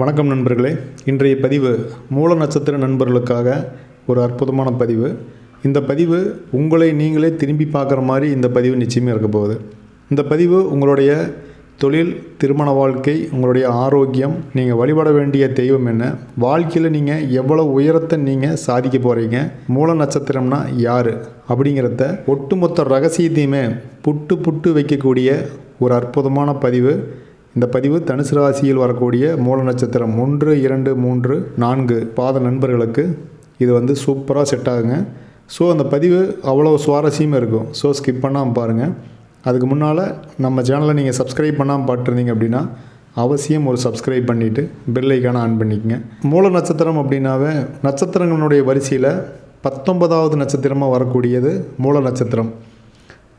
வணக்கம் நண்பர்களே. இன்றைய பதிவு மூல நட்சத்திர நண்பர்களுக்காக ஒரு அற்புதமான பதிவு. இந்த பதிவு உங்களை நீங்களே திரும்பி பார்க்குற மாதிரி இந்த பதிவு நிச்சயமாக இருக்க போகுது. இந்த பதிவு உங்களுடைய தொழில் திருமண வாழ்க்கை உங்களுடைய ஆரோக்கியம் நீங்கள் வழிபட வேண்டிய தெய்வம் என்ன வாழ்க்கையில் நீங்கள் எவ்வளோ உயரத்தை நீங்கள் சாதிக்க போகிறீங்க மூல நட்சத்திரம்னா யார் அப்படிங்கிறத ஒட்டுமொத்த ரகசியத்தையுமே புட்டு புட்டு வைக்கக்கூடிய ஒரு அற்புதமான பதிவு. இந்த பதிவு தனுசு ராசியில் வரக்கூடிய மூல நட்சத்திரம் ஒன்று இரண்டு மூன்று நான்கு பாத நண்பர்களுக்கு இது வந்து சூப்பராக செட் ஆகுங்க. ஸோ அந்த பதிவு அவ்வளோ சுவாரஸ்யமாக இருக்கும். ஸோ ஸ்கிப் பண்ணாமல் பாருங்கள் அதுக்கு முன்னால் நம்ம சேனலை நீங்கள் சப்ஸ்கிரைப் பண்ணாமல் பார்த்துருந்தீங்க அப்படின்னா அவசியம் ஒரு சப்ஸ்கிரைப் பண்ணிவிட்டு பெல்லைக்கான ஆன் பண்ணிக்கோங்க. மூல நட்சத்திரம் அப்படின்னாவே நட்சத்திரங்களுடைய வரிசையில் பத்தொன்பதாவது நட்சத்திரமாக வரக்கூடியது மூல நட்சத்திரம்.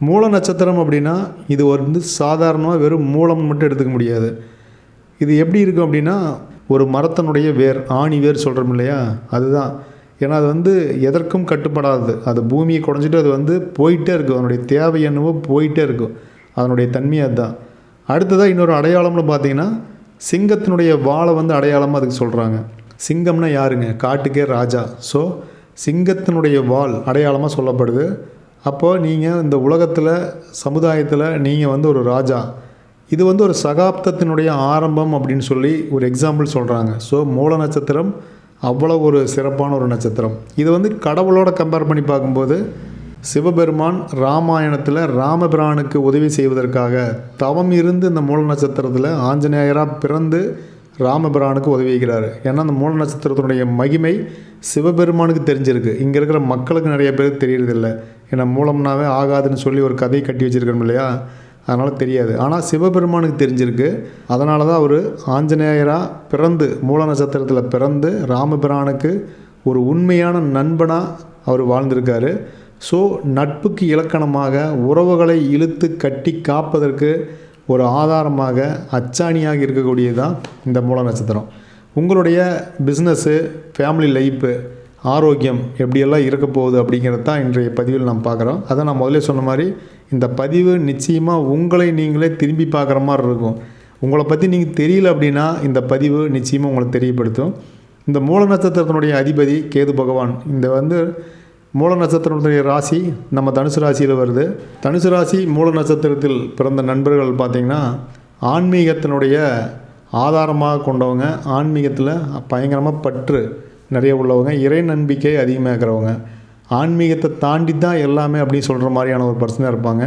மூல நட்சத்திரம் அப்படின்னா இது வந்து சாதாரணமாக வெறும் மூலம் மட்டும் எடுத்துக்க முடியாது. இது எப்படி இருக்கும் அப்படின்னா ஒரு மரத்தினுடைய வேர் ஆணி வேர் சொல்கிறோம் இல்லையா? அதுதான். ஏன்னா அது வந்து எதற்கும் கட்டுப்படாது. அது பூமியை குறைஞ்சிட்டு அது வந்து போயிட்டே இருக்கும். அதனுடைய தேவை என்னவோ போயிட்டே இருக்கும். அதனுடைய தன்மை அதுதான். அடுத்ததாக இன்னொரு அடையாளம்னு பார்த்தீங்கன்னா சிங்கத்தினுடைய வாழை வந்து அடையாளமாக அதுக்கு சொல்கிறாங்க சிங்கம்னா யாருங்க? காட்டுக்கே ராஜா. ஸோ சிங்கத்தினுடைய வால் அடையாளமாக சொல்லப்படுது. அப்போது நீங்கள் இந்த உலகத்தில் சமுதாயத்தில் நீங்கள் வந்து ஒரு ராஜா. இது வந்து ஒரு சகாப்தத்தினுடைய ஆரம்பம் அப்படின்னு சொல்லி ஒரு எக்ஸாம்பிள் சொல்கிறாங்க ஸோ மூல நட்சத்திரம் அவ்வளோ ஒரு சிறப்பான ஒரு நட்சத்திரம். இது வந்து கடவுளோட கம்பேர் பண்ணி பார்க்கும்போது சிவபெருமான் ராமாயணத்தில் ராமபிரானுக்கு உதவி செய்வதற்காக தவம் இருந்து இந்த மூல நட்சத்திரத்தில் ஆஞ்சநேயராக பிறந்து ராமபிரானுக்கு உதவிக்கிறாரு ஏன்னா அந்த மூல நட்சத்திரத்தினுடைய மகிமை சிவபெருமானுக்கு தெரிஞ்சிருக்கு. இங்கே இருக்கிற மக்களுக்கு நிறைய பேருக்கு தெரியறதில்ல. ஏன்னா மூலம்னாவே ஆகாதுன்னு சொல்லி ஒரு கதை கட்டி வச்சுருக்கோம் இல்லையா? அதனால் தெரியாது. ஆனால் சிவபெருமானுக்கு தெரிஞ்சிருக்கு. அதனால தான் அவர் ஆஞ்சநேயராக பிறந்து மூல நட்சத்திரத்தில் பிறந்து ராமபிரானுக்கு ஒரு உண்மையான நண்பனாக அவர் வாழ்ந்திருக்காரு. ஸோ நட்புக்கு இலக்கணமாக உறவுகளை இழுத்து கட்டி காப்பதற்கு ஒரு ஆதாரமாக அச்சாணியாக இருக்கக்கூடியது தான் இந்த மூல நட்சத்திரம். உங்களுடைய பிஸ்னஸ்ஸு ஃபேமிலி லைஃப்பு ஆரோக்கியம் எப்படியெல்லாம் இருக்க போகுது அப்படிங்கிறது தான் இன்றைய பதிவில் நாம் பார்க்குறோம். அதை நான் முதல்ல சொன்ன மாதிரி இந்த பதிவு நிச்சயமாக உங்களை நீங்களே திரும்பி பார்க்குற மாதிரி இருக்கும். உங்களை பற்றி நீங்கள் தெரியல அப்படின்னா இந்த பதிவு நிச்சயமாக உங்களை தெரியப்படுத்தும். இந்த மூல நட்சத்திரத்தினுடைய அதிபதி கேது பகவான். இந்த வந்து மூல நட்சத்திரத்துடைய ராசி நம்ம தனுசு ராசியில் வருது. தனுசு ராசி மூல நட்சத்திரத்தில் பிறந்த நண்பர்கள் பார்த்திங்கன்னா ஆன்மீகத்தினுடைய ஆதாரமாக கொண்டவங்க ஆன்மீகத்தில் பயங்கரமாக பற்று நிறைய உள்ளவங்க இறை நம்பிக்கை அதிகமாக இருக்கிறவங்க ஆன்மீகத்தை தாண்டி தான் எல்லாமே அப்படின்னு சொல்கிற மாதிரியான ஒரு பர்சனாக இருப்பாங்க.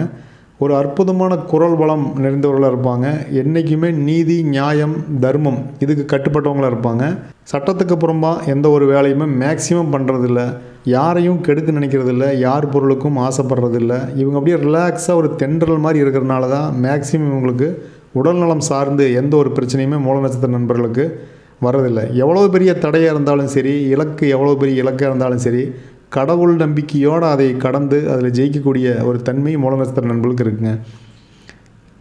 ஒரு அற்புதமான குரல் வளம் நிறைந்தவர்களாக இருப்பாங்க. என்றைக்குமே நீதி நியாயம் தர்மம் இதுக்கு கட்டுப்பட்டவங்களாக இருப்பாங்க. சட்டத்துக்கு புறம்பாக எந்த ஒரு வேலையுமே மேக்சிமம் பண்ணுறதில்ல யாரையும் கெடுக்க நினைக்கிறதில்ல. யார் பொருளுக்கும் ஆசைப்படுறதில்ல. இவங்க அப்படியே ரிலாக்ஸாக ஒரு தென்றல் மாதிரி இருக்கிறனால தான் மேக்சிமம் இவங்களுக்கு உடல்நலம் சார்ந்து எந்த ஒரு பிரச்சனையுமே மூல நட்சத்திர நண்பர்களுக்கு வரதில்லை எவ்வளோ பெரிய தடையாக இருந்தாலும் சரி இலக்கு எவ்வளோ பெரிய இலக்காக இருந்தாலும் சரி கடவுள் நம்பிக்கையோடு அதை கடந்து அதில் ஜெயிக்கக்கூடிய ஒரு தன்மை மூல நட்சத்திர நண்பர்களுக்கு இருக்குங்க.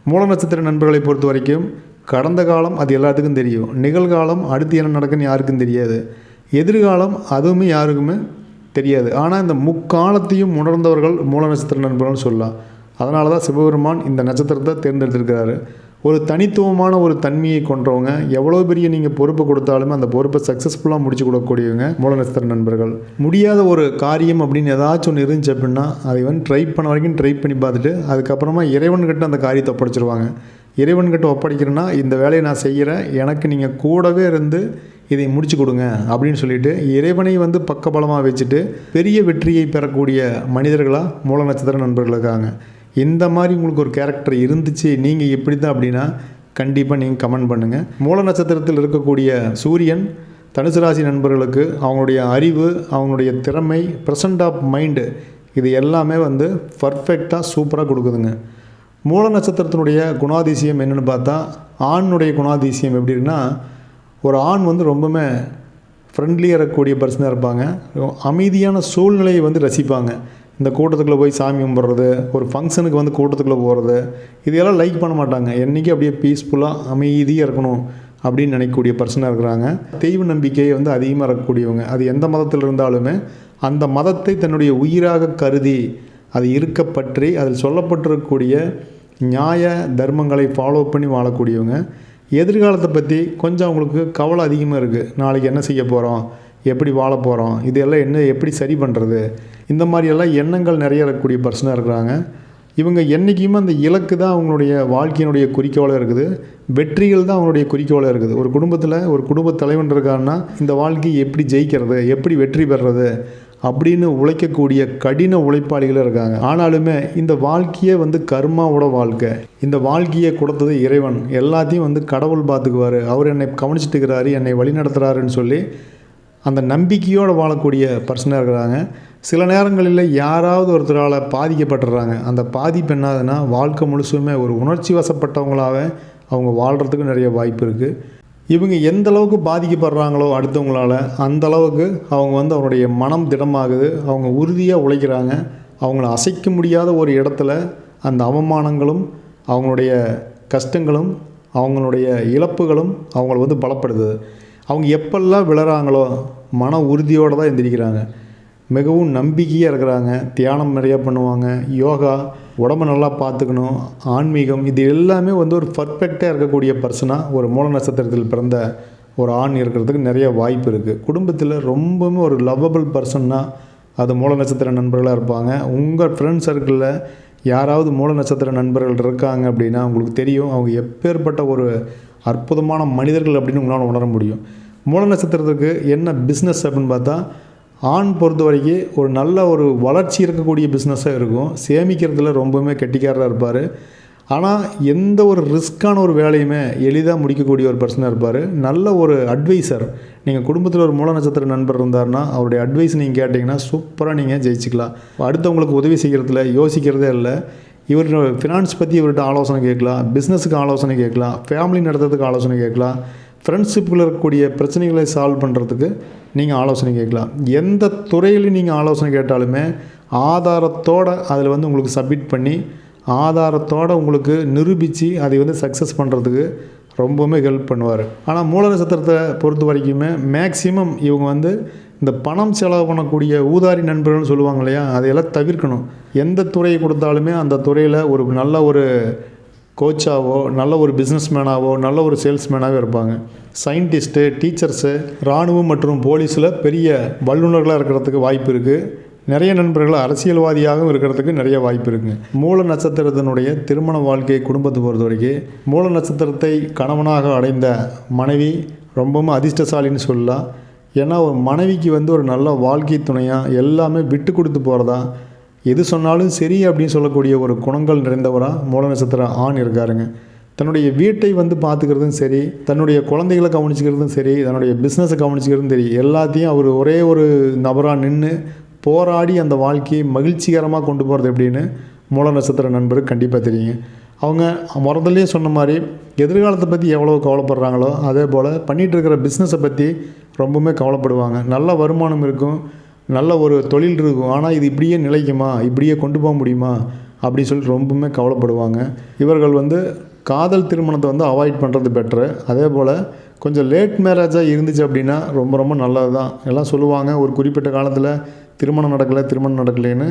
மூல நட்சத்திர நண்பர்களை பொறுத்த வரைக்கும் கடந்த காலம் அது எல்லாத்துக்கும் தெரியும். நிகழ்காலம் அடுத்து என்ன நடக்குன்னு யாருக்கும் தெரியாது. எதிர்காலம் அதுவுமே யாருக்குமே தெரியாது. ஆனால் இந்த முக்காலத்தையும் உணர்ந்தவர்கள் மூல நட்சத்திர நண்பர்கள்னு சொல்லலாம். அதனால தான் சிவபெருமான் இந்த நட்சத்திரத்தை தேர்ந்தெடுத்திருக்கிறாரு. ஒரு தனித்துவமான ஒரு தன்மையை கொண்டவங்க எவ்வளோ பெரிய நீங்கள் பொறுப்பு கொடுத்தாலுமே அந்த பொறுப்பை சக்ஸஸ்ஃபுல்லாக முடிச்சு கொடுக்கக்கூடியவங்க மூல நண்பர்கள். முடியாத ஒரு காரியம் அப்படின்னு ஏதாச்சும் ஒன்று இருந்துச்சு அப்படின்னா அதை வந்து ட்ரை பண்ண வரைக்கும் ட்ரை பண்ணி பார்த்துட்டு அதுக்கப்புறமா இறைவன்கிட்ட அந்த காரியத்தை ஒப்படைச்சிருவாங்க. இறைவன்கிட்ட ஒப்படைக்கிறேன்னா இந்த வேலையை நான் செய்கிறேன் எனக்கு நீங்கள் கூடவே இருந்து இதை முடிச்சு கொடுங்க அப்படின்னு சொல்லிட்டு இறைவனை வந்து பக்கபலமாக வச்சுட்டு பெரிய வெற்றியை பெறக்கூடிய மனிதர்களாக மூல நட்சத்திர நண்பர்கள் இருக்காங்க இந்த மாதிரி உங்களுக்கு ஒரு கேரக்டர் இருந்துச்சு நீங்கள் எப்படி தான் அப்படின்னா கண்டிப்பாக நீங்கள் கமெண்ட் பண்ணுங்கள் மூல நட்சத்திரத்தில் இருக்கக்கூடிய சூரியன் தனுசு ராசி நண்பர்களுக்கு அவங்களுடைய அறிவு அவங்களுடைய திறமை ப்ரெசன்ட் ஆஃப் மைண்டு இது எல்லாமே வந்து பர்ஃபெக்டாக சூப்பராக கொடுக்குதுங்க. மூல நட்சத்திரத்தினுடைய குணாதிசயம் என்னென்னு பார்த்தா ஆணுடைய குணாதிசயம் எப்படின்னா ஒரு ஆண் வந்து ரொம்பவுமே ஃப்ரெண்ட்லியாக இருக்கக்கூடிய பர்சனாக இருப்பாங்க. அமைதியான சூழ்நிலையை வந்து ரசிப்பாங்க. இந்த கூட்டத்துக்குள்ளே போய் சாமி கும்பிட்றது ஒரு ஃபங்க்ஷனுக்கு வந்து கூட்டத்துக்குள்ளே போகிறது இதையெல்லாம் லைக் பண்ண மாட்டாங்க. என்றைக்கு அப்படியே பீஸ்ஃபுல்லாக அமைதியாக இருக்கணும் அப்படின்னு நினைக்கக்கூடிய பர்சனாக இருக்கிறாங்க. தெய்வ நம்பிக்கையை வந்து அதிகமாக இருக்கக்கூடியவங்க. அது எந்த மதத்தில் இருந்தாலுமே அந்த மதத்தை தன்னுடைய உயிராக கருதி அது இருக்க பற்றி அதில் சொல்லப்பட்டிருக்கக்கூடிய நியாய தர்மங்களை ஃபாலோ பண்ணி வாழக்கூடியவங்க. எதிர்காலத்தை பற்றி கொஞ்சம் அவங்களுக்கு கவலை அதிகமாக இருக்குது நாளைக்கு என்ன செய்ய போகிறோம் எப்படி வாழ போகிறோம் இதெல்லாம் என்ன எப்படி சரி பண்ணுறது இந்த மாதிரியெல்லாம் எண்ணங்கள் நிறைய இருக்கக்கூடிய பர்சனாக இருக்கிறாங்க. இவங்க என்றைக்குமே அந்த இலக்கு தான் அவங்களுடைய வாழ்க்கையினுடைய குறிக்கோளாக இருக்குது. வெற்றிகள் தான் அவங்களுடைய குறிக்கோளாக இருக்குது. ஒரு குடும்பத்தில் ஒரு குடும்ப தலைவன் இருக்காருன்னா இந்த வாழ்க்கையை எப்படி ஜெயிக்கிறது எப்படி வெற்றி பெறுறது அப்படின்னு உழைக்கக்கூடிய கடின உழைப்பாளிகளும் இருக்காங்க. ஆனாலுமே இந்த வாழ்க்கையே வந்து கர்மாவோட வாழ்க்கை. இந்த வாழ்க்கையை கொடுத்தது இறைவன். எல்லாத்தையும் வந்து கடவுள் பார்த்துக்குவார். அவர் என்னை கவனிச்சிட்டு இருக்கிறாரு என்னை வழி நடத்துகிறாருன்னு சொல்லி அந்த நம்பிக்கையோடு வாழக்கூடிய பர்சனாக இருக்கிறாங்க. சில நேரங்களில் யாராவது ஒருத்தரால் பாதிக்கப்பட்டுறாங்க. அந்த பாதிப்பு என்னதுன்னா வாழ்க்கை முழுசுமே ஒரு உணர்ச்சி வசப்பட்டவங்களாக அவங்க வாழ்கிறதுக்கு நிறைய வாய்ப்பு இருக்குது இவங்க எந்த அளவுக்கு பாதிக்கப்படுறாங்களோ அடுத்தவங்களால அந்த அளவுக்கு அவங்க வந்து அவங்களுடைய மனம் திடமாகுது. அவங்க உறுதியாக உழைக்கிறாங்க. அவங்கள அசைக்க முடியாத ஒரு இடத்துல அந்த அவமானங்களும் அவங்களுடைய கஷ்டங்களும் அவங்களுடைய இழப்புகளும் அவங்கள வந்து பலப்படுத்துது. அவங்க எப்பெல்லாம் விழறாங்களோ மன உறுதியோடு தான் எந்திரிக்கிறாங்க. மிகவும் நம்பிக்கையாக இருக்கிறாங்க. தியானம் நிறையா பண்ணுவாங்க. யோகா உடம்ப நல்லா பார்த்துக்கணும். ஆன்மீகம் இது எல்லாமே வந்து ஒரு பர்ஃபெக்டாக இருக்கக்கூடிய பர்சனாக ஒரு மூல நட்சத்திரத்தில் பிறந்த ஒரு ஆண் இருக்கிறதுக்கு நிறைய வாய்ப்பு இருக்குது குடும்பத்தில் ரொம்பவுமே ஒரு லவ்வபிள் பர்சன்னா அது மூல நட்சத்திர நண்பர்களாக இருப்பாங்க. உங்கள் ஃப்ரெண்ட் சர்க்கிளில் யாராவது மூல நட்சத்திர நண்பர்கள் இருக்காங்க அப்படின்னா உங்களுக்கு தெரியும். அவங்க எப்பேற்பட்ட ஒரு அற்புதமான மனிதர்கள் அப்படின்னு உங்களால் உணர முடியும். மூல நட்சத்திரத்துக்கு என்ன பிஸ்னஸ் அப்படின்னு பார்த்தா ஆண் பொறுத்த வரைக்கும் ஒரு நல்ல ஒரு வளர்ச்சி இருக்கக்கூடிய பிஸ்னஸாக இருக்கும். சேமிக்கிறதுல ரொம்பவுமே கெட்டிக்காரராக இருப்பார். ஆனால் எந்த ஒரு ரிஸ்க்கான ஒரு வேலையுமே எளிதாக முடிக்கக்கூடிய ஒரு பர்சனாக இருப்பார். நல்ல ஒரு அட்வைசர் நீங்கள் குடும்பத்தில் ஒரு மூல நட்சத்திர நண்பர் இருந்தாருன்னா அவருடைய அட்வைஸ் நீங்கள் கேட்டிங்கன்னா சூப்பராக நீங்கள் ஜெயிச்சிக்கலாம். அடுத்தவங்களுக்கு உதவி செய்கிறதுல யோசிக்கிறதே இல்லை. இவர் ஃபினான்ஸ் பற்றி இவர்கிட்ட ஆலோசனை கேட்கலாம். பிஸ்னஸுக்கு ஆலோசனை கேட்கலாம். ஃபேமிலி நடத்துறதுக்கு ஆலோசனை கேட்கலாம். ஃப்ரெண்ட்ஷிப்பில் இருக்கக்கூடிய பிரச்சனைகளை சால்வ் பண்ணுறதுக்கு நீங்கள் ஆலோசனை கேட்கலாம். எந்த துறையிலையும் நீங்கள் ஆலோசனை கேட்டாலுமே ஆதாரத்தோடு அதில் வந்து உங்களுக்கு சப்மிட் பண்ணி ஆதாரத்தோடு உங்களுக்கு நிரூபித்து அதை வந்து சக்ஸஸ் பண்ணுறதுக்கு ரொம்பவுமே ஹெல்ப் பண்ணுவார். ஆனால் மூல நட்சத்திரத்தை பொறுத்த வரைக்குமே மேக்சிமம் இவங்க வந்து இந்த பணம் செலவு பண்ணக்கூடிய ஊதாரி நண்பர்கள்னு சொல்லுவாங்க இல்லையா அதையெல்லாம் தவிர்க்கணும். எந்த துறையை கொடுத்தாலுமே அந்த துறையில் ஒரு நல்ல ஒரு கோச்சாவோ நல்ல ஒரு பிஸ்னஸ்மேனாவோ நல்ல ஒரு சேல்ஸ்மேனாகவோ இருப்பாங்க. சயின்டிஸ்ட்டு டீச்சர்ஸு இராணுவம் மற்றும் போலீஸில் பெரிய வல்லுநர்களாக இருக்கிறதுக்கு வாய்ப்பு இருக்குது நிறைய நண்பர்கள் அரசியல்வாதியாகவும் இருக்கிறதுக்கு நிறைய வாய்ப்பு இருக்குங்க மூல நட்சத்திரத்தினுடைய திருமண வாழ்க்கை குடும்பத்தை பொறுத்த வரைக்கும் மூல நட்சத்திரத்தை கணவனாக அடைந்த மனைவி ரொம்பவும் அதிர்ஷ்டசாலின்னு சொல்லலாம். ஏன்னா ஒரு மனைவிக்கு வந்து ஒரு நல்ல வாழ்க்கை துணையாக எல்லாமே விட்டு கொடுத்து போகிறதா எது சொன்னாலும் சரி அப்படின்னு சொல்லக்கூடிய ஒரு குணங்கள் நிறைந்தவராக மூல நட்சத்திர ஆண் இருக்காருங்க. தன்னுடைய வீட்டை வந்து பார்த்துக்கிறதும் சரி தன்னுடைய குழந்தைகளை கவனிச்சிக்கிறதும் சரி தன்னுடைய பிஸ்னஸை கவனிச்சிக்கிறதும் சரி எல்லாத்தையும் அவர் ஒரே ஒரு நபராக நின்று போராடி அந்த வாழ்க்கையை மகிழ்ச்சிகரமாக கொண்டு போகிறது எப்படின்னு மூல நட்சத்திர நண்பருக்கு கண்டிப்பாக தெரியுங்க. அவங்க முதல்லையே சொன்ன மாதிரி எதிர்காலத்தை பற்றி எவ்வளோ கவலைப்படுறாங்களோ அதே போல் பண்ணிகிட்டு இருக்கிற பிஸ்னஸை பற்றி ரொம்பவுமே கவலைப்படுவாங்க. நல்ல வருமானம் இருக்கும். நல்ல ஒரு தொழில் இருக்கும். ஆனால் இது இப்படியே நிலைக்குமா? இப்படியே கொண்டு போக முடியுமா? அப்படி சொல்லி ரொம்பவுமே கவலைப்படுவாங்க. இவர்கள் வந்து காதல் திருமணத்தை வந்து அவாய்ட் பண்ணுறது பெட்ரு அதே போல் கொஞ்சம் லேட் மேரேஜாக இருந்துச்சு அப்படின்னா ரொம்ப ரொம்ப நல்லது தான் எல்லாம் சொல்லுவாங்க ஒரு குறிப்பிட்ட காலத்தில் திருமணம் நடக்கலை திருமணம் நடக்கலைன்னு.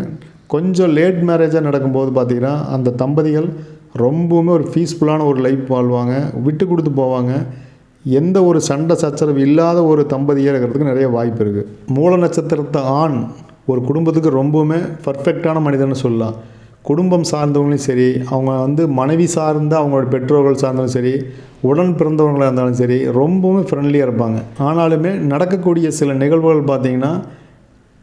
கொஞ்சம் லேட் மேரேஜாக நடக்கும்போது பார்த்திங்கன்னா அந்த தம்பதிகள் ரொம்பவுமே ஒரு பீஸ்ஃபுல்லான ஒரு லைஃப் வாழ்வாங்க. விட்டு கொடுத்து போவாங்க. எந்த ஒரு சண்டை சச்சரவு இல்லாத ஒரு தம்பதியாக இருக்கிறதுக்கு நிறைய வாய்ப்பு இருக்குது மூல நட்சத்திரத்தை ஆண் ஒரு குடும்பத்துக்கு ரொம்பவுமே பர்ஃபெக்டான மனிதன்னு சொல்லலாம். குடும்பம் சார்ந்தவங்களையும் சரி அவங்க வந்து மனைவி சார்ந்த அவங்களோட பெற்றோர்கள் சார்ந்தாலும் சரி உடன் பிறந்தவங்களாக இருந்தாலும் சரி ரொம்பவுமே ஃப்ரெண்ட்லியாக இருப்பாங்க. ஆனாலுமே நடக்கக்கூடிய சில நிகழ்வுகள் பார்த்திங்கன்னா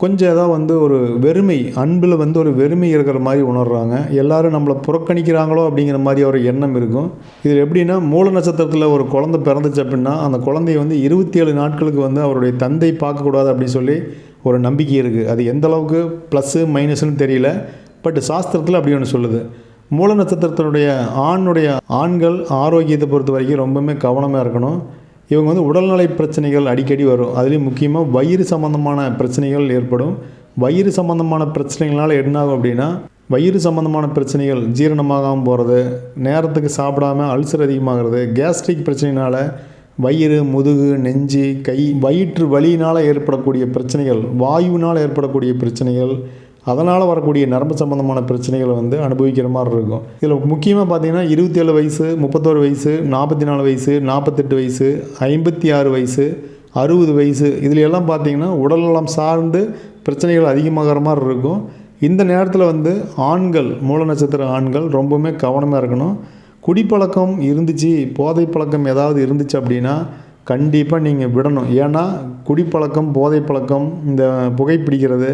கொஞ்சம் ஏதோ வந்து ஒரு வெறுமை அன்பில் வந்து ஒரு வெறுமை இருக்கிற மாதிரி உணர்கிறாங்க எல்லோரும் நம்மளை புறக்கணிக்கிறாங்களோ அப்படிங்கிற மாதிரி ஒரு எண்ணம் இருக்கும். இது எப்படின்னா மூல நட்சத்திரத்தில் ஒரு குழந்தை பிறந்துச்சு அப்படின்னா அந்த குழந்தைய வந்து இருபத்தி ஏழு நாட்களுக்கு வந்து அவருடைய தந்தை பார்க்கக்கூடாது அப்படின்னு சொல்லி ஒரு நம்பிக்கை இருக்குது அது எந்த அளவுக்கு ப்ளஸ்ஸு மைனஸ்னு தெரியல. பட் சாஸ்திரத்தில் அப்படி ஒன்று சொல்லுது. மூல நட்சத்திரத்தினுடைய ஆணுடைய ஆண்கள் ஆரோக்கியத்தை பொறுத்த வரைக்கும் ரொம்பவுமே கவனமாக இருக்கணும். இவங்க வந்து உடல்நலை பிரச்சனைகள் அடிக்கடி வரும். அதுலேயும் முக்கியமாக வயிறு சம்மந்தமான பிரச்சனைகள் ஏற்படும். வயிறு சம்மந்தமான பிரச்சனைகளால் என்ன ஆகும் அப்படின்னா வயிறு சம்மந்தமான பிரச்சனைகள் ஜீரணமாகாமல் போகிறது நேரத்துக்கு சாப்பிடாம அல்சர் அதிகமாகிறது கேஸ்ட்ரிக் பிரச்சனைனால வயிறு முதுகு நெஞ்சு கை வயிற்று வலியினால் ஏற்படக்கூடிய பிரச்சனைகள் வாயுவினால் ஏற்படக்கூடிய பிரச்சனைகள் அதனால் வரக்கூடிய நரம்பு சம்மந்தமான பிரச்சனைகளை வந்து அனுபவிக்கிற மாதிரி இருக்கும். இதில் முக்கியமாக பார்த்தீங்கன்னா இருபத்தி ஏழு வயசு முப்பத்தோரு வயசு நாற்பத்தி நாலு வயசு நாற்பத்தெட்டு வயசு ஐம்பத்தி ஆறு வயசு அறுபது வயசு இதில் எல்லாம் பார்த்தீங்கன்னா உடல்நலம் சார்ந்து பிரச்சனைகள் அதிகமாகிற மாதிரி இருக்கும். இந்த நேரத்தில் வந்து ஆண்கள் மூல நட்சத்திர ஆண்கள் ரொம்பவுமே கவனமாக இருக்கணும். குடிப்பழக்கம் இருந்துச்சு போதை பழக்கம் ஏதாவது இருந்துச்சு அப்படின்னா கண்டிப்பாக நீங்கள் விடணும். ஏன்னா குடிப்பழக்கம் போதை பழக்கம் இந்த புகைப்பிடிக்கிறது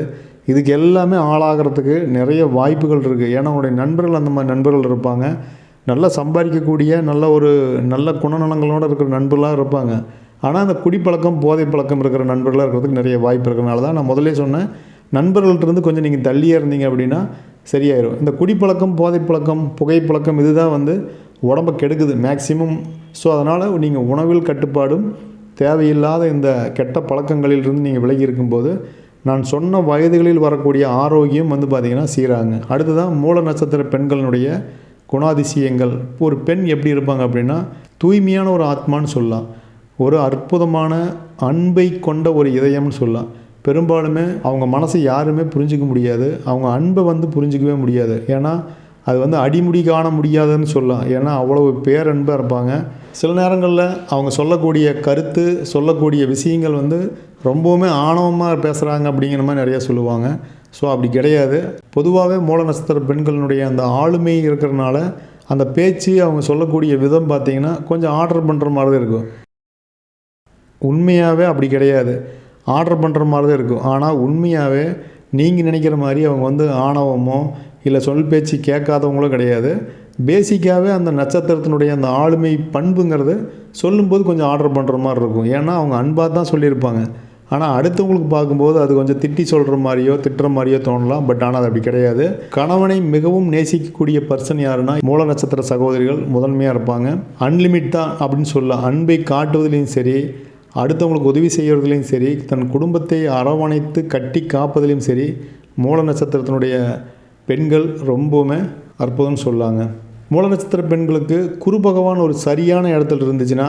இதுக்கு எல்லாமே ஆளாகிறதுக்கு நிறைய வாய்ப்புகள் இருக்குது ஏன்னா உங்களுடைய நண்பர்கள் அந்த மாதிரி நண்பர்கள் இருப்பாங்க. நல்லா சம்பாதிக்கக்கூடிய நல்ல ஒரு நல்ல குணநலங்களோடு இருக்கிற நண்பர்களாக இருப்பாங்க. ஆனால் அந்த குடிப்பழக்கம் போதை பழக்கம் இருக்கிற நண்பர்களாக இருக்கிறதுக்கு நிறைய வாய்ப்பு இருக்கிறனால தான் நான் முதல்ல சொன்னேன் நண்பர்கள்ட்டருந்து கொஞ்சம் நீங்கள் தள்ளியே இருந்தீங்க அப்படின்னா சரியாயிரும். இந்த குடிப்பழக்கம் போதை பழக்கம் புகைப்பழக்கம் இதுதான் வந்து உடம்பை கெடுக்குது மேக்சிமம். ஸோ அதனால் நீங்கள் உணவில் கட்டுப்பாடும் தேவையில்லாத இந்த கெட்ட பழக்கங்களிலிருந்து நீங்கள் விலகி இருக்கும்போது நான் சொன்ன வயதுகளில் வரக்கூடிய ஆரோக்கியம் வந்து பார்த்திங்கன்னா சீராங்க. அடுத்ததான் மூல நட்சத்திர பெண்களினுடைய குணாதிசயங்கள். ஒரு பெண் எப்படி இருப்பாங்க அப்படின்னா தூய்மையான ஒரு ஆத்மான்னு சொல்லலாம். ஒரு அற்புதமான அன்பை கொண்ட ஒரு இதயம்னு சொல்லலாம். பெரும்பாலுமே அவங்க மனசை யாருமே புரிஞ்சிக்க முடியாது. அவங்க அன்பை வந்து புரிஞ்சிக்கவே முடியாது. ஏன்னா அது வந்து அடிமுடி காண முடியாதுன்னு சொல்லலாம் ஏன்னா அவ்வளவு பேரன்பாக இருப்பாங்க. சில நேரங்களில் அவங்க சொல்லக்கூடிய கருத்து சொல்லக்கூடிய விஷயங்கள் வந்து ரொம்பவுமே ஆணவமாக பேசுகிறாங்க அப்படிங்கிற மாதிரி நிறையா சொல்லுவாங்க. ஸோ அப்படி கிடையாது. பொதுவாகவே மூல நட்சத்திர பெண்களினுடைய அந்த ஆளுமை இருக்கிறனால அந்த பேச்சு அவங்க சொல்லக்கூடிய விதம் பார்த்திங்கன்னா கொஞ்சம் ஆர்டர் பண்ணுற மாதிரி தான் இருக்கும். உண்மையாகவே அப்படி கிடையாது. ஆர்டர் பண்ணுற மாதிரி தான் இருக்கும். ஆனால் உண்மையாகவே நீங்கள் நினைக்கிற மாதிரி அவங்க வந்து ஆணவமோ இல்லை சொல் பேச்சு கேட்காதவங்களும் கிடையாது. பேசிக்காகவே அந்த நட்சத்திரத்தினுடைய அந்த ஆளுமை பண்புங்கிறது சொல்லும்போது கொஞ்சம் ஆர்டர் பண்ணுற மாதிரி இருக்கும். ஏன்னா அவங்க அன்பாக தான் சொல்லியிருப்பாங்க. ஆனால் அடுத்தவங்களுக்கு பார்க்கும்போது அது கொஞ்சம் திட்டி சொல்கிற மாதிரியோ திட்டுற மாதிரியோ தோணலாம். பட் ஆனால் அது அப்படி கிடையாது. கணவனை மிகவும் நேசிக்கக்கூடிய பர்சன் யாருன்னா மூல நட்சத்திர சகோதரிகள் முதன்மையாக இருப்பாங்க. அன்லிமிட் தான் அப்படின்னு சொல்லலாம் அன்பை காட்டுவதிலையும் சரி அடுத்தவங்களுக்கு உதவி செய்கிறதுலையும் சரி தன் குடும்பத்தை அரவணைத்து கட்டி காப்பதிலையும் சரி மூல நட்சத்திரத்தினுடைய பெண்கள் ரொம்பவுமே அற்புதம்னு சொல்லாங்க. மூல நட்சத்திர பெண்களுக்கு குரு பகவான் ஒரு சரியான இடத்துல இருந்துச்சுன்னா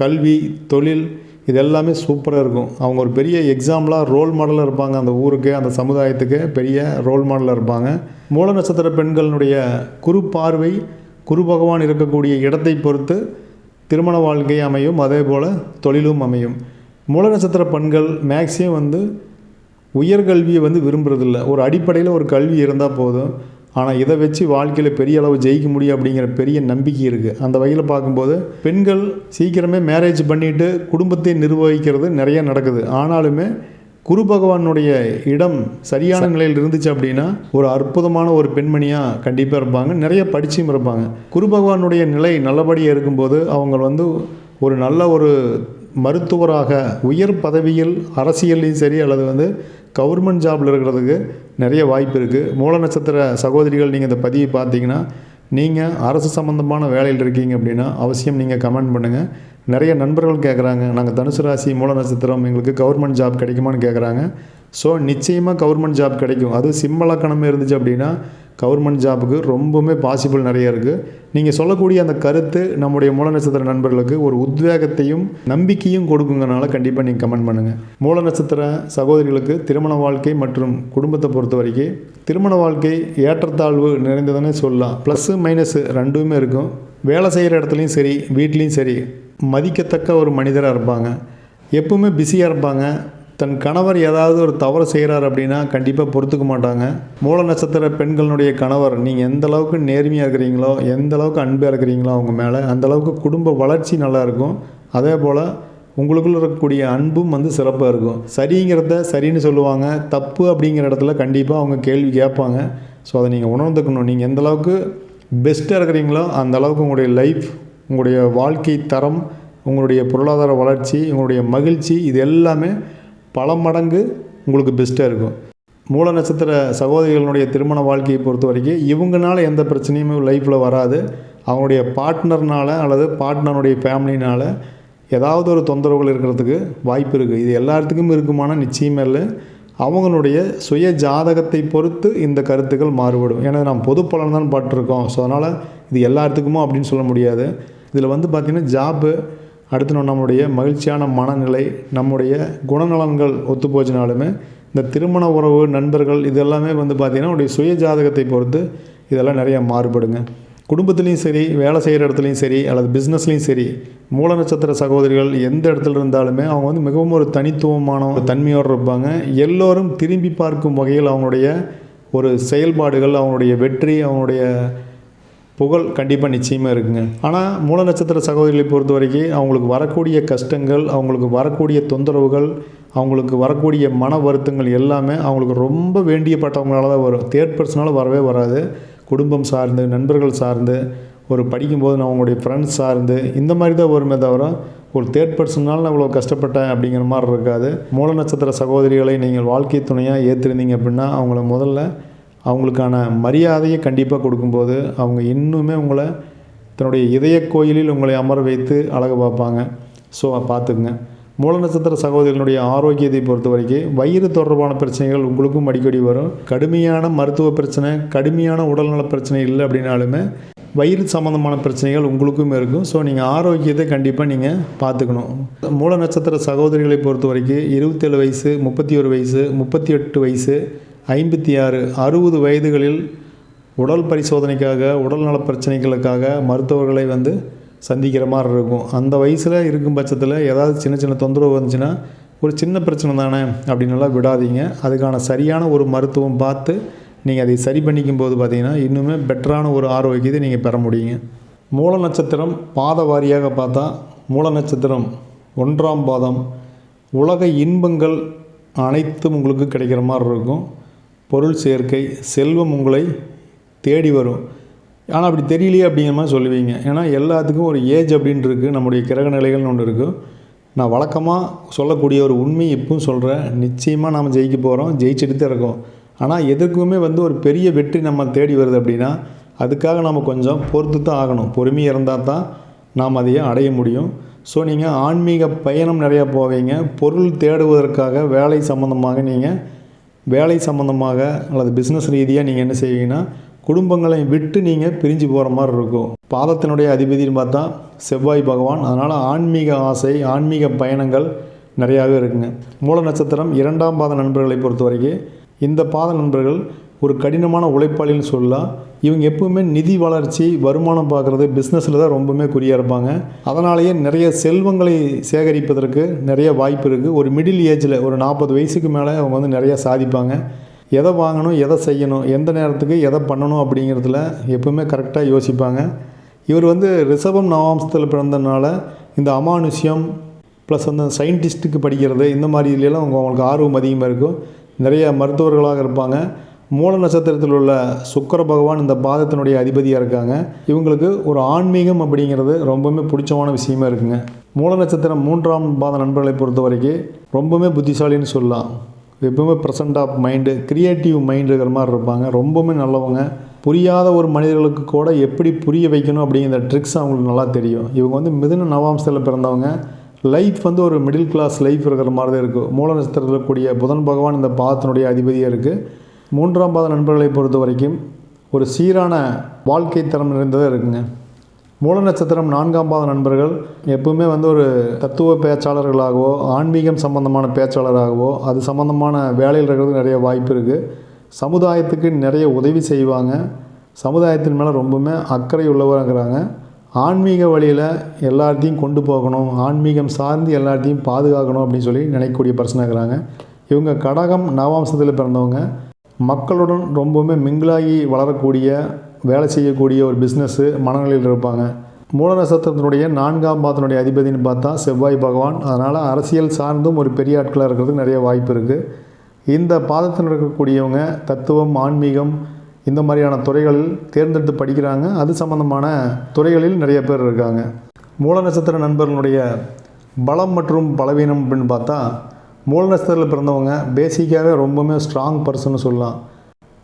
கல்வி தொழில் இது எல்லாமே சூப்பராக இருக்கும். அவங்க ஒரு பெரிய எக்ஸாம்பிளாக ரோல் மாடலாக இருப்பாங்க. அந்த ஊருக்கு அந்த சமுதாயத்துக்கு பெரிய ரோல் மாடலாக இருப்பாங்க. மூல நட்சத்திர பெண்களினுடைய குரு பார்வை குரு பகவான் இருக்கக்கூடிய இடத்தை பொறுத்து திருமண வாழ்க்கை அமையும். அதே போல் தொழிலும் அமையும். மூல நட்சத்திர பெண்கள் மேக்ஸிமம் வந்து உயர்கல்வியை வந்து விரும்புறதில்ல. ஒரு அடிப்படையில் ஒரு கல்வி இருந்தால் போதும். ஆனால் இதை வச்சு வாழ்க்கையில் பெரிய அளவு ஜெயிக்க முடியும் அப்படிங்கிற பெரிய நம்பிக்கை இருக்குது அந்த வகையில் பார்க்கும்போது பெண்கள் சீக்கிரமே மேரேஜ் பண்ணிவிட்டு குடும்பத்தை நிர்வகிக்கிறது நிறைய நடக்குது. ஆனாலுமே குரு பகவானுடைய இடம் சரியான நிலையில் இருந்துச்சு அப்படின்னா ஒரு அற்புதமான ஒரு பெண்மணியாக கண்டிப்பாக இருப்பாங்க. நிறைய படிச்சும் இருப்பாங்க. குரு பகவானுடைய நிலை நல்லபடியாக இருக்கும்போது அவங்க வந்து ஒரு நல்ல ஒரு மருத்துவராக உயர் பதவியில் அரசியல்லையும் சரி அல்லது வந்து கவர்மெண்ட் ஜாபில் இருக்கிறதுக்கு நிறைய வாய்ப்பு இருக்குது மூல நட்சத்திர சகோதரிகள் நீங்கள் இந்த பதிவை பார்த்தீங்கன்னா நீங்கள் அரசு சம்மந்தமான வேலையில் இருக்கீங்க அப்படின்னா அவசியம் நீங்கள் கமெண்ட் பண்ணுங்கள் நிறைய நண்பர்கள் கேட்குறாங்க நாங்கள் தனுசு ராசி மூல நட்சத்திரம் எங்களுக்கு கவர்மெண்ட் ஜாப் கிடைக்குமான்னு கேட்குறாங்க ஸோ நிச்சயமாக கவர்மெண்ட் ஜாப் கிடைக்கும். அது சிம்மலக்கணமே இருந்துச்சு அப்படின்னா கவர்மெண்ட் ஜாபுக்கு ரொம்பவுமே பாசிபிள் நிறைய இருக்குது நீங்கள் சொல்லக்கூடிய அந்த கருத்து நம்முடைய மூல நட்சத்திர நண்பர்களுக்கு ஒரு உத்வேகத்தையும் நம்பிக்கையும் கொடுக்குங்கனால கண்டிப்பாக நீங்கள் கமெண்ட் பண்ணுங்கள் மூல நட்சத்திர சகோதரிகளுக்கு திருமண வாழ்க்கை மற்றும் குடும்பத்தை பொறுத்த வரைக்கும் திருமண வாழ்க்கை ஏற்றத்தாழ்வு நிறைந்ததுன்னே சொல்லலாம். ப்ளஸ்ஸு மைனஸு ரெண்டுமே இருக்கும். வேலை செய்கிற இடத்துலையும் சரி வீட்லேயும் சரி மதிக்கத்தக்க ஒரு மனிதராக இருப்பாங்க. எப்பவுமே பிஸியாக இருப்பாங்க. தன் கணவர் ஏதாவது ஒரு தவறு செய்கிறார் அப்படின்னா கண்டிப்பாக பொறுத்துக்க மாட்டாங்க. மூல நட்சத்திர பெண்களுடைய கணவர் நீங்கள் எந்த அளவுக்கு நேர்மையாக இருக்கிறீங்களோ எந்த அளவுக்கு அன்பாக இருக்கிறீங்களோ அவங்க மேலே அந்த அளவுக்கு குடும்ப வளர்ச்சி நல்லாயிருக்கும் அதே போல் உங்களுக்குள்ள இருக்கக்கூடிய அன்பும் வந்து சிறப்பாக இருக்கும். சரிங்கிறத சரின்னு சொல்லுவாங்க. தப்பு அப்படிங்கிற இடத்துல கண்டிப்பாக அவங்க கேள்வி கேட்பாங்க. ஸோ அதை நீங்கள் உணர்ந்துக்கணும். நீங்கள் எந்த அளவுக்கு பெஸ்ட்டாக இருக்கிறீங்களோ அந்த அளவுக்கு உங்களுடைய லைஃப் உங்களுடைய வாழ்க்கை தரம் உங்களுடைய பொருளாதார வளர்ச்சி உங்களுடைய மகிழ்ச்சி இது எல்லாமே பல மடங்கு உங்களுக்கு பெஸ்ட்டாக இருக்கும். மூல நட்சத்திர சகோதரிகளுடைய திருமண வாழ்க்கையை பொறுத்த வரைக்கும் இவங்கனால எந்த பிரச்சனையுமே லைஃப்பில் வராது. அவங்களுடைய பார்ட்னர்னால் அல்லது பார்ட்னருடைய ஃபேமிலினால் ஏதாவது ஒரு தொந்தரவுகள் இருக்கிறதுக்கு வாய்ப்பு இருக்குது இது எல்லாத்துக்கும் இருக்குமான நிச்சயமே இல்லை. அவங்களுடைய சுய ஜாதகத்தை பொறுத்து இந்த கருத்துக்கள் மாறுபடும். ஏன்னா நாம் பொது பலன் தான் பட்டிருக்கோம் ஸோ அதனால் இது எல்லாத்துக்குமோ அப்படின்னு சொல்ல முடியாது. இதில் வந்து பார்த்திங்கன்னா ஜாப்பு அடுத்து நம்மளுடைய மகிழ்ச்சியான மனநிலை நம்முடைய குணநலன்கள் ஒத்து போச்சுனாலுமே இந்த திருமண உறவு நண்பர்கள் இது எல்லாமே வந்து பார்த்திங்கன்னா உடைய சுய ஜாதகத்தை பொறுத்து இதெல்லாம் நிறையா மாறுபடுங்க. குடும்பத்துலேயும் சரி வேலை செய்கிற இடத்துலையும் சரி அல்லது பிஸ்னஸ்லேயும் சரி மூல நட்சத்திர சகோதரிகள் எந்த இடத்துல இருந்தாலுமே அவங்க வந்து மிகவும் ஒரு தனித்துவமான ஒரு தன்மையோடு இருப்பாங்க. எல்லோரும் திரும்பி பார்க்கும் வகையில் அவங்களுடைய ஒரு செயல்பாடுகள் அவங்களுடைய வெற்றி அவங்களுடைய புகழ் கண்டிப்பாக நிச்சயமாக இருக்குங்க. ஆனால் மூல நட்சத்திர சகோதரிகளை பொறுத்த வரைக்கும் அவங்களுக்கு வரக்கூடிய கஷ்டங்கள் அவங்களுக்கு வரக்கூடிய தொந்தரவுகள் அவங்களுக்கு வரக்கூடிய மன வருத்தங்கள் எல்லாமே அவங்களுக்கு ரொம்ப வேண்டியப்பட்டவங்களால தான் வரும். தேர்ட் பர்சனால் வரவே வராது. குடும்பம் சார்ந்து நண்பர்கள் சார்ந்து ஒரு படிக்கும்போது நான் அவங்களுடைய ஃப்ரெண்ட்ஸ் சார்ந்து இந்த மாதிரி தான் வருமே தவிர ஒரு தேர்ட் பர்சனால் நான் இவ்வளோ கஷ்டப்பட்டேன் அப்படிங்கிற மாதிரி இருக்காது. மூல நட்சத்திர சகோதரிகளை நீங்கள் வாழ்க்கை துணையாக ஏற்றிருந்தீங்க அப்படின்னா அவங்கள முதல்ல அவங்களுக்கான மரியாதையை கண்டிப்பாக கொடுக்கும்போது அவங்க இன்னுமே உங்களை தன்னுடைய இதய கோயிலில் உங்களை அமர வைத்து அழகு பார்ப்பாங்க. ஸோ பார்த்துக்குங்க. மூல நட்சத்திர சகோதரிகளுடைய ஆரோக்கியத்தை பொறுத்த வரைக்கும் வயிறு தொடர்பான பிரச்சனைகள் உங்களுக்கும் அடிக்கடி வரும். கடுமையான மருத்துவ பிரச்சனை கடுமையான உடல்நல பிரச்சனை இல்லை அப்படின்னாலுமே வயிறு சம்மந்தமான பிரச்சனைகள் உங்களுக்கும் இருக்கும். ஸோ நீங்கள் ஆரோக்கியத்தை கண்டிப்பாக நீங்கள் பார்த்துக்கணும். மூல நட்சத்திர சகோதரிகளை பொறுத்த வரைக்கும் இருபத்தேழு வயசு முப்பத்தி ஒரு வயசு முப்பத்தி எட்டு வயசு ஐம்பத்தி ஆறு அறுபது வயதுகளில் உடல் பரிசோதனைக்காக உடல்நல பிரச்சனைகளுக்காக மருத்துவர்களை வந்து சந்திக்கிற மாதிரி இருக்கும். அந்த வயசில் இருக்கும் பட்சத்தில் ஏதாவது சின்ன சின்ன தொந்தரவு வந்துச்சுன்னா ஒரு சின்ன பிரச்சனை தானே அப்படின்னுலாம் விடாதீங்க. அதுக்கான சரியான ஒரு மருத்துவம் பார்த்து நீங்கள் அதை சரி பண்ணிக்கும் போது பார்த்தீங்கன்னா இன்னுமே பெட்டரான ஒரு ஆரோக்கியத்தை நீங்கள் பெற முடியுங்க. மூல நட்சத்திரம் பாத வாரியாக பார்த்தா மூல நட்சத்திரம் ஒன்றாம் பாதம். உலக இன்பங்கள் அனைத்தும் உங்களுக்கு கிடைக்கிற மாதிரி இருக்கும். பொருள் சேர்க்கை செல்வம் உங்களை தேடி வரும். ஆனால் அப்படி தெரியலையே அப்படிங்கிற மாதிரி சொல்லுவீங்க. ஏன்னா எல்லாத்துக்கும் ஒரு ஏஜ் அப்படின்ட்டு இருக்குது நம்முடைய கிரக நிலைகள்னு ஒன்று இருக்கும் நான் வழக்கமாக சொல்லக்கூடிய ஒரு உண்மை இப்பவும் சொல்கிறேன் நிச்சயமாக நாம் ஜெயிக்க போகிறோம் ஜெயிச்சுட்டு தான் இருக்கோம். ஆனால் எதற்குமே வந்து ஒரு பெரிய வெற்றி நம்ம தேடி வருது அப்படின்னா அதுக்காக நம்ம கொஞ்சம் பொறுத்து தான் ஆகணும். பொறுமையாக இருந்தால் தான் நாம் அதையே அடைய முடியும். ஸோ நீங்கள் ஆன்மீக பயணம் நிறையா போவீங்க. பொருள் தேடுவதற்காக வேலை சம்மந்தமாக நீங்கள் வேலை சம்மந்தமாக அல்லது பிஸ்னஸ் ரீதியாக நீங்கள் என்ன செய்வீங்கன்னா குடும்பங்களை விட்டு நீங்கள் பிரிஞ்சு போகிற மாதிரி இருக்கும். பாதத்தினுடைய அதிபதினு பார்த்தா செவ்வாய் பகவான். அதனால் ஆன்மீக ஆசை ஆன்மீக பயணங்கள் நிறையாவே இருக்குங்க. மூல நட்சத்திரம் இரண்டாம் பாத நண்பர்களை பொறுத்த வரைக்கும் இந்த பாத நண்பர்கள் ஒரு கடினமான உழைப்பாளின்னு சொல்லலாம். இவங்க எப்பவுமே நிதி வளர்ச்சி வருமானம் பார்க்குறது பிஸ்னஸில் தான் ரொம்பவுமே குறியாக இருப்பாங்க. அதனாலேயே நிறைய செல்வங்களை சேகரிப்பதற்கு நிறைய வாய்ப்பு இருக்குது ஒரு மிடில் ஏஜில் ஒரு நாற்பது வயசுக்கு மேலே அவங்க வந்து நிறையா சாதிப்பாங்க. எதை வாங்கணும் எதை செய்யணும் எந்த நேரத்துக்கு எதை பண்ணணும் அப்படிங்கிறதுல எப்பவுமே கரெக்டாக யோசிப்பாங்க. இவர் வந்து ரிஷபம் நவாம்சத்தில் பிறந்தனால இந்த அமானுஷ்யம் ப்ளஸ் வந்து சயின்டிஸ்ட்டுக்கு படிக்கிறது இந்த மாதிரிலாம் அவங்க அவங்களுக்கு ஆர்வம் அதிகமாக இருக்கும். நிறைய மருத்துவர்களாக இருப்பாங்க. மூல நட்சத்திரத்தில் உள்ள சுக்கர பகவான் இந்த பாதத்தினுடைய அதிபதியாக இருக்காங்க. இவங்களுக்கு ஒரு ஆன்மீகம் அப்படிங்கிறது ரொம்பவுமே பிடிச்சமான விஷயமா இருக்குங்க. மூல நட்சத்திரம் மூன்றாம் பாத நண்பர்களை பொறுத்த வரைக்கும் ரொம்பவுமே புத்திசாலின்னு சொல்லலாம். எப்பவுமே present of mind creative mind இருக்கிற மாதிரி இருப்பாங்க. ரொம்பவுமே நல்லவங்க. புரியாத ஒரு மனிதர்களுக்கு கூட எப்படி புரிய வைக்கணும் அப்படிங்கிற ட்ரிக்ஸ் அவங்களுக்கு நல்லா தெரியும். இவங்க வந்து மிதுன நவாம்சத்தில் பிறந்தவங்க. லைஃப் வந்து ஒரு மிடில் கிளாஸ் லைஃப் இருக்கிற மாதிரி தான் இருக்குது மூல நட்சத்திரத்தில் கூடிய புதன் பகவான் இந்த பாதத்தினுடைய அதிபதியாக இருக்குது மூன்றாம் பாத நண்பர்களை பொறுத்த வரைக்கும் ஒரு சீரான வாழ்க்கை தரம் நிறைந்ததாக இருக்குங்க. மூல நட்சத்திரம் நான்காம் பாத நண்பர்கள் எப்பவுமே வந்து ஒரு தத்துவ பேச்சாளர்களாகவோ ஆன்மீகம் சம்பந்தமான பேச்சாளராகவோ அது சம்பந்தமான வேலையில் இருக்கிறதுக்கு நிறைய வாய்ப்பு இருக்குது சமுதாயத்துக்கு நிறைய உதவி செய்வாங்க. சமுதாயத்தின் மேலே ரொம்பவுமே அக்கறை உள்ளவராங்கிறாங்க ஆன்மீக வழியில் எல்லாத்தையும் கொண்டு போகணும் ஆன்மீகம் சார்ந்து எல்லாத்தையும் பாதுகாக்கணும் அப்படின்னு சொல்லி நினைக்கக்கூடிய பர்சனாக இருக்கிறாங்க. இவங்க கடகம் நவாம்சத்தில் பிறந்தவங்க. மக்களுடன் ரொம்பவுமே மிங்கிளாகி வளரக்கூடிய வேலை செய்யக்கூடிய ஒரு பிஸ்னஸ்ஸு மனநிலையில் இருப்பாங்க. மூல நட்சத்திரத்தினுடைய நான்காம் பாதத்தினுடைய அதிபதினு பார்த்தா செவ்வாய் பகவான். அதனால் அரசியல் சார்ந்தும் ஒரு பெரிய ஆட்களாக இருக்கிறதுக்கு நிறைய வாய்ப்பு இருக்குது இந்த பாதத்தில் இருக்கக்கூடியவங்க தத்துவம் ஆன்மீகம் இந்த மாதிரியான துறைகளில் தேர்ந்தெடுத்து படிக்கிறாங்க. அது சம்மந்தமான துறைகளில் நிறைய பேர் இருக்காங்க. மூல நட்சத்திர நண்பர்களுடைய பலம் மற்றும் பலவீனம் அப்படின்னு பார்த்தா மூல நட்சத்திரத்தில் பிறந்தவங்க பேசிக்காகவே ரொம்பவுமே ஸ்ட்ராங் பர்சன் சொல்லலாம்.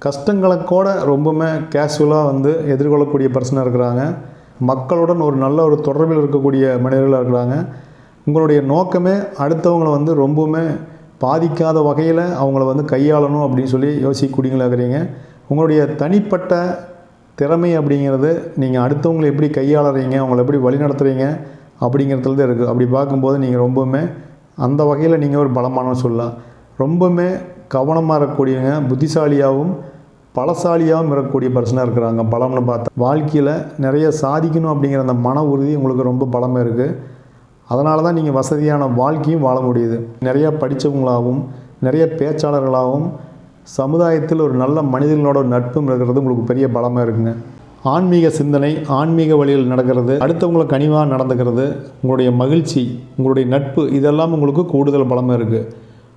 கஷ்டங்களை கூட ரொம்பவுமே கேஷுவலாக வந்து எதிர்கொள்ளக்கூடிய பர்சனாக இருக்கிறாங்க. மக்களுடன் ஒரு நல்ல ஒரு தொடர்பில் இருக்கக்கூடிய மனிதர்களாக இருக்கிறாங்க. உங்களுடைய நோக்கமே அடுத்தவங்களை வந்து ரொம்பவுமே பாதிக்காத வகையில் அவங்கள வந்து கையாளணும் அப்படின்னு சொல்லி யோசிக்கக்கூடியங்களா இருக்கிறீங்க. உங்களுடைய தனிப்பட்ட திறமை அப்படிங்கிறது நீங்கள் அடுத்தவங்களை எப்படி கையாளுறீங்க அவங்கள எப்படி வழி நடத்துகிறீங்க அப்படிங்கிறதுல தான் இருக்குது அப்படி பார்க்கும்போது நீங்கள் ரொம்பவுமே அந்த வகையில் நீங்கள் ஒரு பலமான சொல்லலாம். ரொம்பவுமே கவனமாக இருக்கக்கூடியவங்க புத்திசாலியாகவும் பலசாலியாகவும் இருக்கக்கூடிய பர்சனாக இருக்கிறாங்க. பலம்னு பார்த்தா வாழ்க்கையில் நிறைய சாதிக்கணும் அப்படிங்கிற அந்த மன உறுதி உங்களுக்கு ரொம்ப பலமாக இருக்குது அதனால தான் நீங்கள் வசதியான வாழ்க்கையும் வாழ முடியுது. நிறையா படித்தவங்களாகவும் நிறைய பேச்சாளர்களாகவும் சமுதாயத்தில் ஒரு நல்ல மனிதர்களோட நட்பும் இருக்கிறது உங்களுக்கு பெரிய பலமாக இருக்குங்க. ஆன்மீக சிந்தனை ஆன்மீக வழியில் நடக்கிறது அடுத்தவங்களை கனிவாக நடந்துக்கிறது உங்களுடைய மகிழ்ச்சி உங்களுடைய நட்பு இதெல்லாம் உங்களுக்கு கூடுதல் பலமாக இருக்குது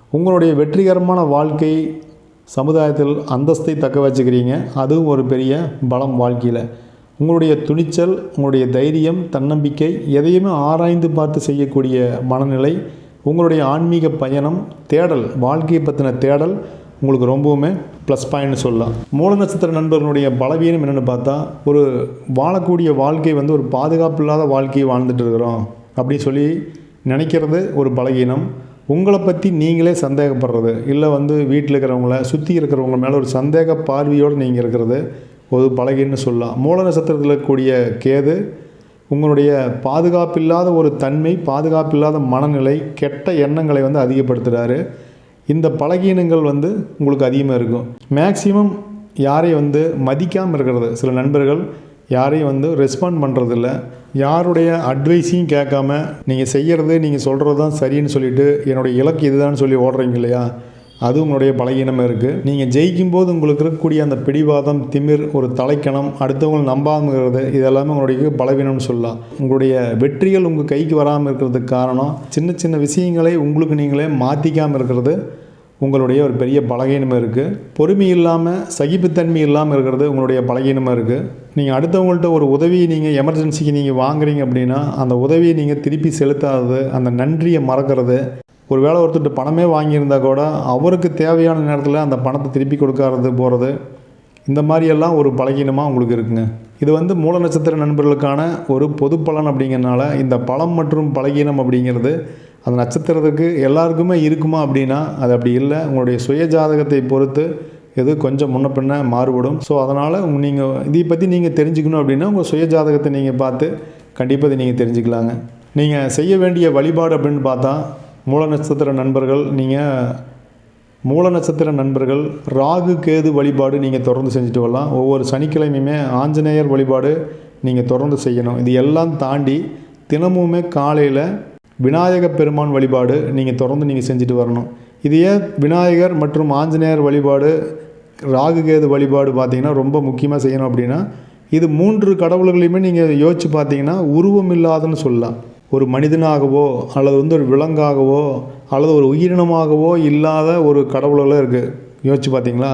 உங்களுடைய வெற்றிகரமான வாழ்க்கை சமுதாயத்தில் அந்தஸ்தை தக்க வச்சுக்கிறீங்க. அதுவும் ஒரு பெரிய பலம் வாழ்க்கையில். உங்களுடைய துணிச்சல் உங்களுடைய தைரியம் தன்னம்பிக்கை எதையுமே ஆராய்ந்து பார்த்து செய்யக்கூடிய மனநிலை உங்களுடைய ஆன்மீக பயணம் தேடல் வாழ்க்கையை பற்றின தேடல் உங்களுக்கு ரொம்பவுமே ப்ளஸ் பாயிண்ட் சொல்லலாம். மூல நட்சத்திர நண்பர்களுடைய பலவீனம் என்னென்னு பார்த்தா ஒரு வாழக்கூடிய வாழ்க்கை வந்து ஒரு பாதுகாப்பு இல்லாத வாழ்க்கையை வாழ்ந்துட்டு இருக்கிறோம் அப்படின்னு சொல்லி நினைக்கிறது ஒரு பலகீனம். உங்களை பற்றி நீங்களே சந்தேகப்படுறது. இல்லை வந்து வீட்டில் இருக்கிறவங்கள சுற்றி இருக்கிறவங்க மேலே ஒரு சந்தேக பார்வையோடு நீங்கள் இருக்கிறது ஒரு பலகீனம்னு சொல்லலாம். மூல நட்சத்திரத்தில் இருக்கக்கூடிய கேது உங்களுடைய பாதுகாப்பில்லாத ஒரு தன்மை பாதுகாப்பில்லாத மனநிலை கெட்ட எண்ணங்களை வந்து அதிகப்படுத்துகிறாரு இந்த பலகீனங்கள் வந்து உங்களுக்கு அதிகமாக இருக்கும். மேக்சிமம் யாரையும் வந்து மதிக்காமல் இருக்கிறது? சில நண்பர்கள் யாரையும் வந்து ரெஸ்பாண்ட் பண்ணுறதில்ல யாருடைய அட்வைஸையும் கேட்காம நீங்கள் செய்கிறது நீங்கள் சொல்கிறது தான் சரின்னு சொல்லிவிட்டு என்னுடைய இலக்கு இதுதான் சொல்லி ஓடுறீங்க இல்லையா? அது உங்களுடைய பலகீனமாக இருக்குது நீங்கள் ஜெயிக்கும்போது உங்களுக்கு இருக்கக்கூடிய அந்த பிடிவாதம் திமிர் ஒரு தலைக்கணம் அடுத்தவங்க நம்பாமங்கிறது இதெல்லாமே உங்களுடைய பலவீனம்னு சொல்லலாம். உங்களுடைய வெற்றிகள் உங்கள் கைக்கு வராமல் இருக்கிறதுக்கு காரணம் சின்ன சின்ன விஷயங்களை உங்களுக்கு நீங்களே மாற்றிக்காமல் இருக்கிறது உங்களுடைய ஒரு பெரிய பலகீனமாக இருக்குது பொறுமை இல்லாமல் சகிப்புத்தன்மை இல்லாமல் இருக்கிறது உங்களுடைய பலகீனமாக இருக்குது நீங்கள் அடுத்தவங்கள்ட்ட ஒரு உதவியை நீங்கள் எமர்ஜென்சிக்கு நீங்கள் வாங்குறீங்க அப்படின்னா அந்த உதவியை நீங்கள் திருப்பி செலுத்தாதது அந்த நன்றியை மறக்கிறது. ஒரு வேளை ஒருத்தர் பணமே வாங்கியிருந்தா கூட அவருக்கு தேவையான நேரத்தில் அந்த பணத்தை திருப்பி கொடுக்காதது போகிறது இந்த மாதிரியெல்லாம் ஒரு பலகீனமாக உங்களுக்கு இருக்குங்க. இது வந்து மூல நட்சத்திர நண்பர்களுக்கான ஒரு பொது பலன் அப்படிங்கிறனால இந்த பலம் மற்றும் பலகீனம் அப்படிங்கிறது அந்த நட்சத்திரத்துக்கு எல்லாருக்குமே இருக்குமா அப்படின்னா அது அப்படி இல்லை. உங்களுடைய சுய ஜாதகத்தை பொறுத்து இது கொஞ்சம் முன்ன பின்ன மாறுபடும். ஸோ அதனால் நீங்கள் இதை பற்றி நீங்கள் தெரிஞ்சுக்கணும் அப்படின்னா உங்கள் சுய ஜாதகத்தை நீங்கள் பார்த்து கண்டிப்பாக இதை நீங்கள் தெரிஞ்சுக்கலாங்க. நீங்கள் செய்ய வேண்டிய வழிபாடு அப்படின்னு பார்த்தா மூல நட்சத்திர நண்பர்கள் நீங்கள் மூல நட்சத்திர நண்பர்கள் ராகு கேது வழிபாடு நீங்கள் தொடர்ந்து செஞ்சுட்டு வரலாம். ஒவ்வொரு சனிக்கிழமையுமே ஆஞ்சநேயர் வழிபாடு நீங்கள் தொடர்ந்து செய்யணும். இது எல்லாம் தாண்டி தினமுமே காலையில் விநாயக பெருமான் வழிபாடு நீங்கள் தொடர்ந்து நீங்கள் செஞ்சுட்டு வரணும். இது ஏன் விநாயகர் மற்றும் ஆஞ்சநேயர் வழிபாடு ராகு கேது வழிபாடு பார்த்திங்கன்னா ரொம்ப முக்கியமாக செய்யணும் அப்படின்னா இது மூன்று கடவுள்களையுமே நீங்கள் யோசித்து பார்த்தீங்கன்னா உருவம் இல்லாதன்னு சொல்லலாம். ஒரு மனிதனாகவோ அல்லது வந்து ஒரு விலங்காகவோ அல்லது ஒரு உயிரினமாகவோ இல்லாத ஒரு கடவுள்களும் இருக்குது யோசிச்சு பார்த்தீங்களா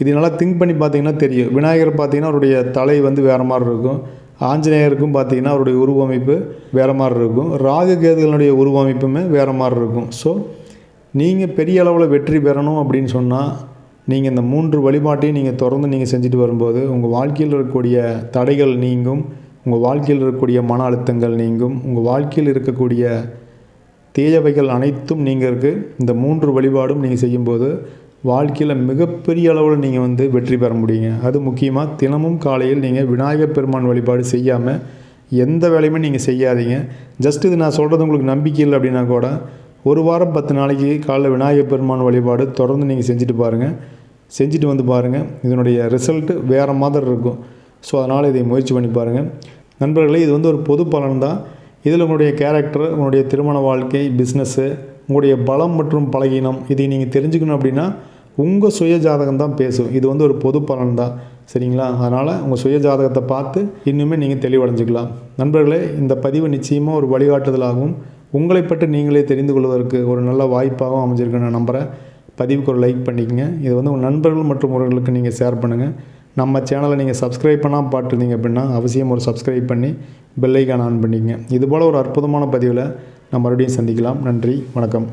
இது நல்லா திங்க் பண்ணி பார்த்தீங்கன்னா தெரியும். விநாயகர் பார்த்தீங்கன்னா அவருடைய தலை வந்து வேறு மாதிரி இருக்கும். ஆஞ்சநேயருக்கும் பார்த்தீங்கன்னா அவருடைய உருவமைப்பு வேறு மாதிரி இருக்கும். ராகு கேதுகளுடைய உருவமைப்புமே வேறு மாதிரி இருக்கும். ஸோ நீங்கள் பெரிய அளவில் வெற்றி பெறணும் அப்படின்னு சொன்னால் நீங்கள் இந்த மூன்று வழிபாட்டையும் நீங்கள் தொடர்ந்து நீங்கள் செஞ்சுட்டு வரும்போது உங்கள் வாழ்க்கையில் இருக்கக்கூடிய தடைகள் நீங்கும் உங்கள் வாழ்க்கையில் இருக்கக்கூடிய மன அழுத்தங்கள் நீங்கும் உங்கள் வாழ்க்கையில் இருக்கக்கூடிய தீயவைகள் அனைத்தும் நீங்கள் இருக்குது இந்த மூன்று வழிபாடும் நீங்கள் செய்யும்போது வாழ்க்கையில் மிகப்பெரிய அளவில் நீங்கள் வந்து வெற்றி பெற முடியுங்க. அது முக்கியமாக தினமும் காலையில் நீங்கள் விநாயகர் பெருமான் வழிபாடு செய்யாமல் எந்த வேலையுமே நீங்கள் செய்யாதீங்க. ஜஸ்ட் இது நான் சொல்கிறது உங்களுக்கு நம்பிக்கை இல்லை அப்படின்னா கூட ஒரு வாரம் பத்து நாளைக்கு காலைல விநாயகர் பெருமான் வழிபாடு தொடர்ந்து நீங்கள் செஞ்சுட்டு பாருங்கள் செஞ்சுட்டு வந்து பாருங்கள் இதனுடைய ரிசல்ட்டு வேறு மாதிரி இருக்கும். ஸோ அதனால் இதை முயற்சி பண்ணி பாருங்கள் நண்பர்களே இது வந்து ஒரு பொது பலன் தான். இதில் உங்களுடைய கேரக்டர் உங்களுடைய திருமண வாழ்க்கை பிஸ்னஸ்ஸு உங்களுடைய பலம் மற்றும் பலகீனம் இதை நீங்கள் தெரிஞ்சுக்கணும் அப்படின்னா உங்கள் சுய ஜாதகம் தான் பேசும். இது வந்து ஒரு பொது பலன் தான் சரிங்களா? அதனால் உங்கள் சுய ஜாதகத்தை பார்த்து இன்னுமே நீங்கள் தெளிவடைஞ்சிக்கலாம். நண்பர்களே இந்த பதிவு நிச்சயமாக ஒரு வழிகாட்டுதலாகவும் உங்களை பற்றி நீங்களே தெரிந்து கொள்வதற்கு ஒரு நல்ல வாய்ப்பாகவும் அமைஞ்சிருக்குன்னு நான் நம்புகிறேன் பதிவுக்கு ஒரு லைக் பண்ணிக்கங்க. இது வந்து உங்கள் நண்பர்கள் மற்றும் உறவுகளுக்கு நீங்கள் ஷேர் பண்ணுங்கள் நம்ம சேனலை நீங்கள் சப்ஸ்கிரைப் பண்ணால் பார்த்துருந்தீங்க அப்படின்னா அவசியம் ஒரு சப்ஸ்கிரைப் பண்ணி பெல்லைக்கான் ஆன் பண்ணிக்கங்க. இதுபோல் ஒரு அற்புதமான பதிவில் நம்ம மறுபடியும் சந்திக்கலாம். நன்றி வணக்கம்.